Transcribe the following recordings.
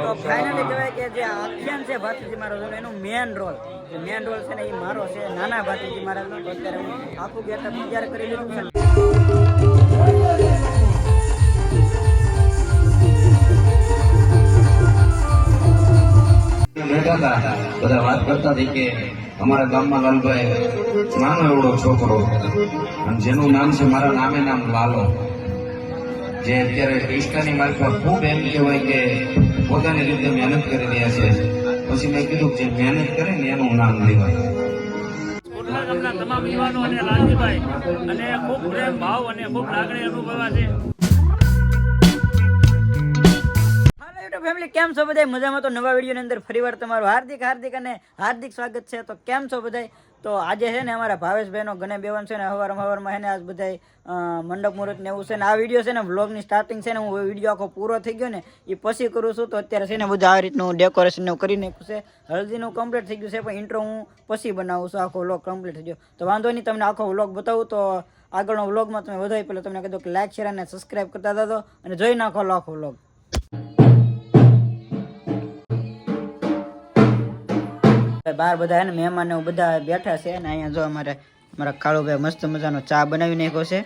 તો ફાઇનલી કહેવાય કે જે આખ્યાન છે ભાતીજી મહારાજનો એનો મેન રોલ જે મેન રોલ છે ને એ મારો છે નાના ભાતીજી મહારાજનો. તો અત્યારે હું આખું ગેટઅપ તૈયાર કરી લીધું છે. બેઠા હતા બધા વાત કરતા હતી કે અમારા ગામમાં લાલભાઈ નાનો એવડો છોકરો અને જેનું નામ છે મારા નામે નામ લાલો. જે અત્યારે કૃષ્ણની માર્ગમાં ખૂબ એમ કહેવાય કે પોતાની રીતે મહેનત કરી રહ્યા છે. પછી મેં કીધું જે મહેનત કરે ને એનું નામ લેવાય. તમામ યુવાનો અને લાલજીભાઈ, અને ખૂબ પ્રેમ, ભાવ અને ખૂબ લાગણી અનુભવા છે ફેમિલી કેમ છો બધા મજામાં? તો નવા વિડીયોની અંદર ફરીવાર તમારું હાર્દિક હાર્દિક અને હાર્દિક સ્વાગત છે. તો કેમ છો બધા તો આજે છે ને અમારા ભાવેશભાઈનો ગણે બેવન છે ને હવાર હવારમાં છે ને આજ બધા મંડપ મુહૂર્ત ને એવું છે ને આ વીડિયો છે ને વ્લોગની સ્ટાર્ટિંગ છે ને હું વીડિયો આખો પૂરો થઈ ગયો ને એ પછી કરું છું. તો અત્યારે છે ને બધું આ રીતનું ડેકોરેશન ને કરી નાખ્યું છે. હલ્દીનું કમ્પ્લીટ થઈ ગયું છે, પણ ઇન્ટ્રો હું પછી બનાવું છું. આખો વ્લોગ કમ્પ્લીટ થઈ ગયો. તો વાંધો નહીં, તમને આખો વ્લોગ બતાવું. તો આગળનો વ્લોગમાં તમે વધારે પહેલાં તમને કીધું કે લાઇક શેર અને સબસ્ક્રાઈબ કરતા હતા અને જોઈ નાખો આખો વ્લોગ બહાર બધા ને મહેમાન બધા બેઠા છે ને અહીંયા જો અમારે અમારા કાળુભાઈ મસ્ત મજાનો ચા બનાવી નાખ્યો છે.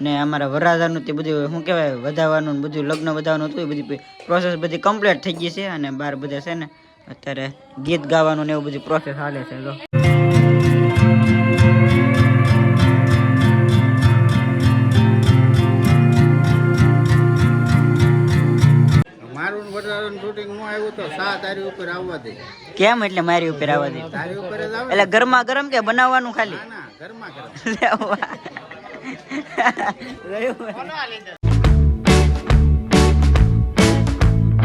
ને અમારા વરરાજાનું તે બધું, શું કહેવાય, વધારવાનું બધું, લગ્ન વધારવાનું હતું, એ બધી પ્રોસેસ બધી કમ્પ્લીટ થઈ ગઈ છે અને બહાર બધા છે ને અત્યારે ગીત ગાવાનું ને એવું બધું પ્રોસેસ હાલે છે, જો. મારું શૂટિંગનું આવ્યું તો સા તારી ઉપર આવવા દે. કેમ એટલે મારી ઉપર આવવા દે? તારી ઉપર જ આવે એટલે ગરમા ગરમ કે બનાવવાનું ખાલી?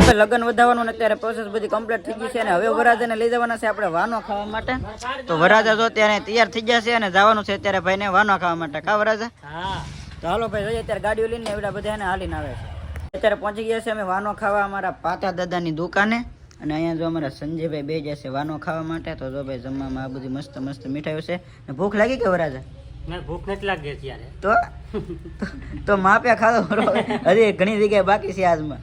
ના લગ્ન વધારવાનું અત્યારે પ્રોસેસ બધી કમ્પ્લીટ થઈ ગઈ છે અને હવે વરાજાને લઈ જવાના છે આપણે વાનો ખાવા માટે. તો વરાજા જો ત્યારે તૈયાર થઈ ગયા છે અને જવાનું છે અત્યારે ભાઈને વાનો ખાવા માટે. કા વરાજા? હા. તો હાલો ભાઈ જોઈએ અત્યારે ગાડીઓ લઈને એવડા બધા એને હાલીને આવે છે. અત્યારે પહોંચી ગયા છે અમે વાનો ખાવા અમારા પાતા દાદાની દુકાને. અને અહીંયા જો અમારા સંજયભાઈ બે જશે વાનો ખાવા માટે તો જો ભાઈ જમવામાં આ બધી મસ્ત મસ્ત મીઠાઈઓ છે. ને ભૂખ લાગી કે વરાજા? ભૂખ નથી લાગી અત્યારે. તો? તો માપ્યા ખાધો હજી ઘણી જગ્યાએ બાકી છે આજમાં.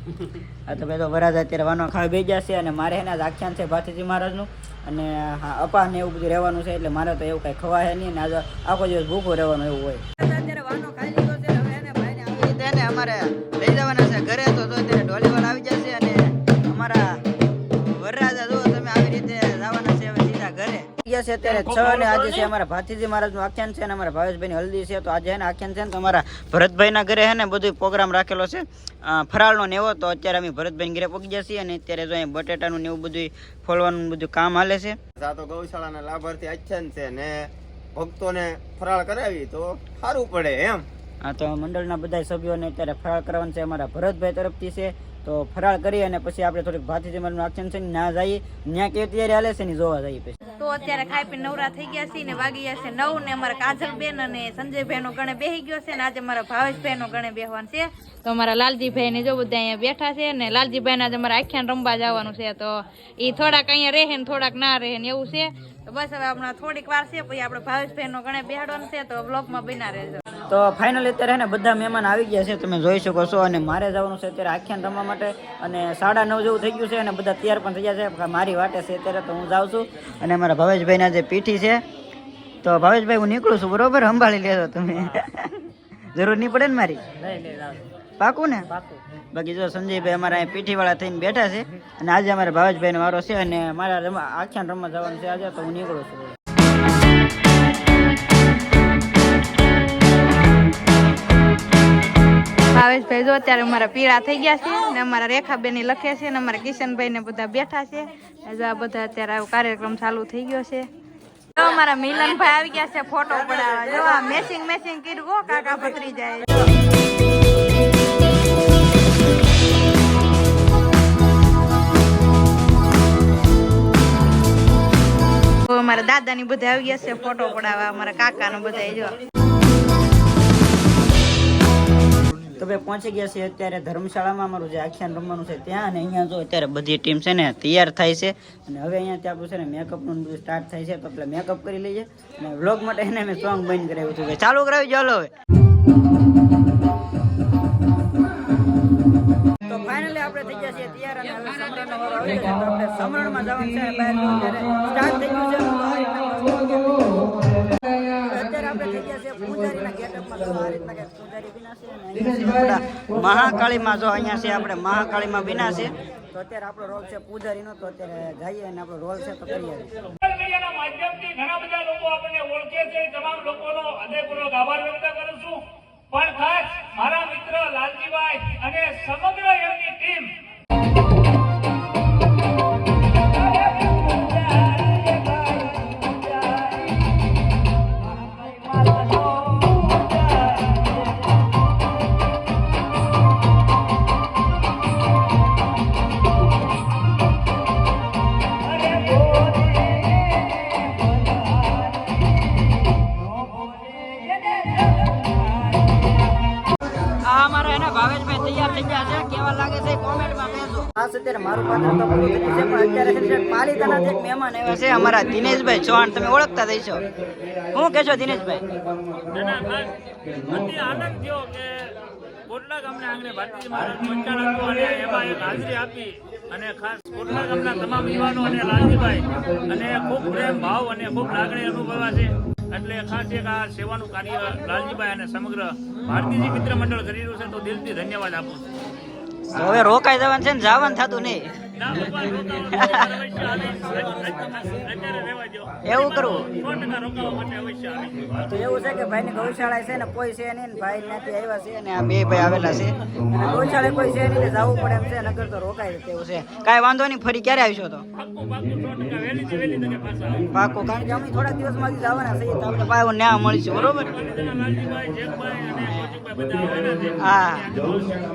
આ તો ભાઈ તો વરાજા અત્યારે વાનો ખાવા બે જશે અને મારે એને આખ્યાન છે ભાતીજી મહારાજનું. અને હા અપા ને એવું બધું રહેવાનું છે એટલે મારે તો એવું કઈ ખવાય નહીં. ને આજે આખો દિવસ ભૂખો રહેવાનું એવું હોય. ઘરે છે અત્યારે છ અને આજે છે અમારા ભાતીજી મહારાજનું આખ્યાન છે અને અમારા ભાવેશભાઈની હલ્દી છે. તો આજે હે ને આખ્યાન છે ને તો અમારા ભરતભાઈના ઘરે છે ને બધું પ્રોગ્રામ રાખેલો છે. ફરાળ ફરાળનો ને એવો તો અત્યારે અમે ભરતભાઈ ઘરે પગી છીએ અને અત્યારે જો અહીંયા બટેટાનું ને એવું બધું ફોલવાનું બધું કામ હાલે છે. આ તો ગૌશાળાના લાભાર્થી આખ્યાન છે ને ભક્તોને ફરાળ કરાવી તો સારું પડે એમ. આ તો મંડળના બધા સભ્યોને અત્યારે ફરાળ કરવાનું છે. અમારા ભરતભાઈ તરફથી છે. તો ફરાળ કરી અને પછી આપણે થોડીક ભાતીજી મહારાજનું આખ્યાન છે ને ના જઈએ. ત્યાં કેવી તૈયારી હાલે છે ને જોવા જઈએ પછી. અત્યારે ખાઈ પીને નવરા થઈ ગયા છે ને વાગી ગયા છે નવ ને અમારા કાજલબેન અને સંજયભાઈ નો ગણે બેહી ગયો છે ને આજે મારા ભાવેશભાઈ નો ગણે બેહવાનું છે. તો અમારા લાલજીભાઈ ને જો બધા અહીંયા બેઠા છે ને લાલજીભાઈ ને આજે અમારા આખ્યાન રમવા જવાનું છે, તો એ થોડાક અહીંયા રહે ને થોડાક ના રહે ને એવું છે. તો બસ હવે હમણાં થોડીક વાર છે, પછી આપણે ભાવેશભાઈ નો ગણે બેહાડવાનું છે, તો બ્લોગમાં બના રહેજો. તો ફાઇનલ અત્યારે ને બધા મહેમાન આવી ગયા છે તમે જોઈ શકો છો. અને મારે જવાનું છે અત્યારે આખ્યાન રમવા માટે. અને સાડા નવ જેવું થઈ ગયું છે અને બધા તૈયાર પણ થઈ ગયા છે મારી વાટે છે અત્યારે તો હું જાઉં છું. અને મારા ભાવેશભાઈના જે પીઠી છે તો ભાવેશભાઈ હું નીકળું છું બરોબર? સંભાળી લેજો તમે. જરૂર નહીં પડે ને મારી? પાકું ને? બાકી જો સંજયભાઈ અમારા અહીં પીઠીવાળા થઈને બેઠા છે. અને આજે અમારા ભાવેશભાઈનો વારો છે અને મારા આખ્યાન રમવા જવાનું છે આજે તો હું નીકળું છું. ભાવેશભાઈ જો અત્યારે અમારા પીળા થઈ ગયા છે ને અમારા રેખાબેન લખે છે ને અમારા કિશનભાઈ ને બધા બેઠા છે. જો આ બધા અત્યારે આવો કાર્યક્રમ ચાલુ થઈ ગયો છે. તો અમારા મિલનભાઈ આવી ગયા છે ફોટો પડાવવા. જો આ મેચિંગ મેસિંગ કર્યું, હો, કાકા ભત્રી જાય. તો અમારા દાદાની બધા આવી ગયા છે ફોટો પડાવવા, અમારા કાકાનો બધા જો. તો ભાઈ પહોંચી ગયા છે અત્યારે ધર્મશાળામાં, અમારું જે આખ્યાન રમવાનું છે ત્યાં, અને અહીંયા જો અત્યારે બધી ટીમ છે ને તૈયાર થાય છે. અને હવે અહીંયાથી આપણું છે ને મેકઅપનું બધું સ્ટાર્ટ થાય છે, તો પેલા મેકઅપ કરી લઈએ. અને વ્લોગ માટે એને મેં સોંગ બંધ કરાવ્યું હતું ચાલુ કરાવી ચાલો હવે. તો ફાઇનલી આપણે થઈ ગયા છીએ તૈયાર અને હવે સમરણનો વારો આવી ગયો આપણે સમરણમાં જવાનું છે બહાર સ્ટાર્ટ થઈ ગયું છે. મહાકાળીમાં જો અહીંયા છે, આપણે મહાકાળીમાં વિના છે, તો અત્યારે આપણો રોલ છે પૂજારીનો, તો અત્યારે જઈએ અને આપણો રોલ છે તો કરી આવીએ માધ્યમથી ઘણા બધા લોકો આપણને ઓળખે છે, તમામ લોકોનો આભાર વ્યક્ત કરું છું. પણ ખાસ મારા મિત્ર લાલજીભાઈ અને સમગ્ર એમની ટીમ આ ભાવેશભાઈ તૈયાર થઈ ગયા છે. કેવા લાગે છે કોમેન્ટમાં કહેજો. આ અત્યારે મારું પાત્ર તો પૂરું થઈ છે પણ અત્યારે પાલિતાના એક મહેમાન આવ્યા છે અમારા દિનેશભાઈ ચૌહાણ તમે ઓળખતા થઈશો શું કહેશો દિનેશભાઈ? એના ખાસ અતિ આનંદ થયો કે કોટલા ગામના આંગણે ભારતીય મહારાજનું ઉચ્ચારણ હતું અને એમાં એક હાજરી આપી અને ખાસ કોટલા ગામના તમામ યુવાનો અને લાલજીભાઈ અને ખૂબ પ્રેમ ભાવ અને ખૂબ લાગણી અનુભવ્યા છે એટલે ખાસ એક આ સેવાનું કાર્ય લાલજીભાઈ અને સમગ્ર ભારતીય મિત્ર મંડળ કરી રહ્યું છે તો દિલથી ધન્યવાદ આપું છું. હવે રોકાઈ જવાનું છે ને જવાનું થતું નહીં. એવું કરવું તો એવું છે કે ભાઈની ગૌશાળા છે ને કોઈ છે નહીં ભાઈ ત્યાંથી આવ્યા છે ને આ બે ભાઈ આવેલા છે. અને ગૌશાળા કોઈ છે નહીં જવું પડે એમ છે નગર તો રોકાય તેવું છે. કાંઈ વાંધો નહીં ફરી ક્યારે આવીશો તો. પાકું કારણ કે અમે થોડા દિવસમાં જવાના છીએ તો આપણે ન્યા મળીશું બરોબર? હા.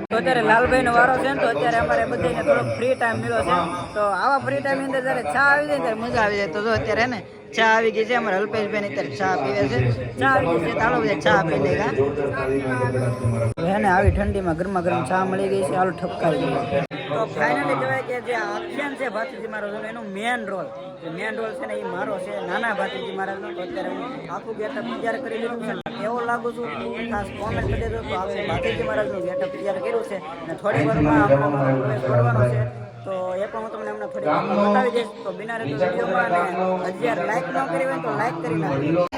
તો અત્યારે લાલભાઈ નો વારો છે ને તો અત્યારે અમારે બધાને થોડોક ફ્રી ટાઈમ મળ્યો છે. તો આવા ફ્રી ટાઈમ અંદર જ્યારે ચા આવી જાય ત્યારે મજા આવી જાય. તો જો અત્યારે ને ચા આવી ગઈ છે. અમારે અલ્પેશભાઈ અત્યારે ચા પીવે છે. ચા આવી ગઈ છે. ચાલો બધા ચા પી લેગા હે. ને આવી ઠંડીમાં ગરમા ગરમ ચા મળી ગઈ છે. હાલો ઠપકારી ગઈ. તો ફાઇનલી કહેવાય કે જે આખ્યાન છે ભાતીજી મહારાજનો એનો મેન રોલ જે મેન રોલ છે ને એ મારો છે નાના ભાતીજી મહારાજનો. તો અત્યારે હું આખું ગેટઅપ તૈયાર કરી લીધું છે. એવો લાગુ છું ખાસ કોમેન્ટ કરી દેજો. તો આપણે ભાતીજી મહારાજનું ગેટઅપ તૈયાર કર્યું છે અને થોડી વારમાં આપણે કરવાનો છે. તો એ પણ હું તમને હમણાં થોડી વાર બતાવી દઈશ. તો બિના રહેતો વિડીયોમાં અને અત્યારે લાઈક ન કરી હોય તો લાઈક કરી નાખજો.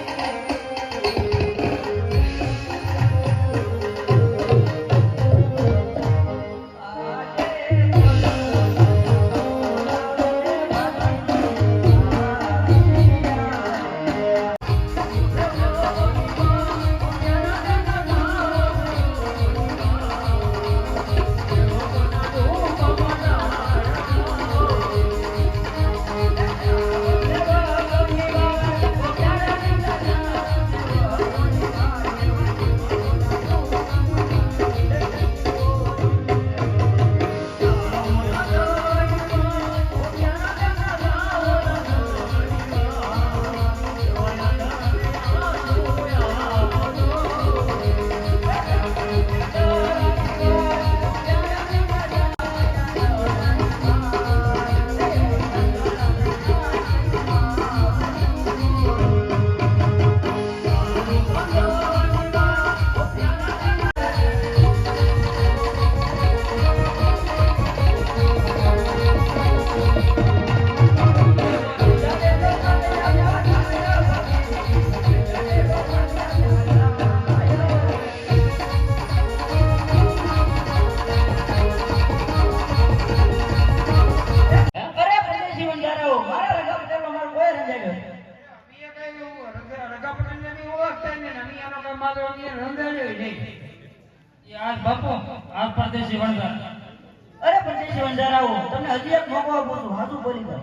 હજી એક મોકો આપું છું. હાજુ બોલી દો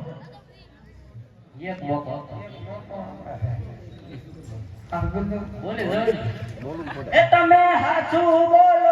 એક મોકો બોલે એ તમે હાચું બોલો.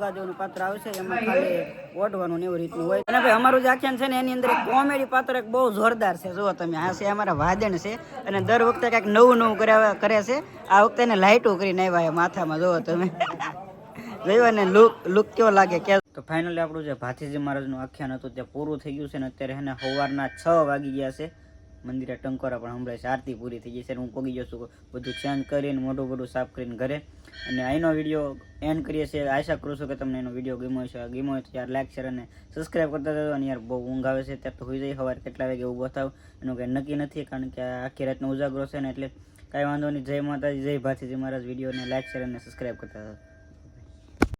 આપણું જેવું પાત્ર આવશે એમાં ખાલી ઓઢવાનું એવું રીતનું હોય. અને ભાઈ, અમારું જે આખ્યાન છે ને, એની અંદર એક કોમેડી પાત્ર એક બહુ જોરદાર છે. જુઓ તમે, આ છે અમારા વાદણ છે અને દર વખતે કંઈક નવું નવું કર્યા કરે છે. આ વખતે એને લાઇટો કરીને આવ્યા માથામાં, જુઓ તમે. જોયું ને લુક લુક કેવો લાગે કે તો ફાઇનલી આપણું જે ભાથીજી મહારાજનું આખ્યાન હતું, તે પૂરું થઈ ગયું છે ને અત્યારે એને સવારના છ વાગી ગયા છે. મંદિરે ટંકોરા પણ છે. આરતી પૂરી થઈ છે. હું પોગી જશું બધું ચેન્જ કરીને મોટું બધું સાફ કરીને ઘરે. અને અહીંનો વીડિયો એન્ડ કરીએ છીએ. આશા કરું છું કે તમને એનો વીડિયો ગમ્યો છે ગમ્યો હોય તો યાર લાઈક શેર અને સબસ્ક્રાઈબ કરતા જજો. અને યાર બહુ ઊંઘ આવે છે. ત્યારે તો હોઈ જાય સવારે કેટલા વાગે ઊભો થાવ? એનું કંઈ નક્કી નથી, કારણ કે આખી રાતનો ઉજાગરો છે ને એટલે કાંઈ વાંધો નહીં. જય માતાજી, જય ભાતીજી મહારાજ. વિડીયોને લાઈક શેર અને સબસ્ક્રાઈબ કરતા હતા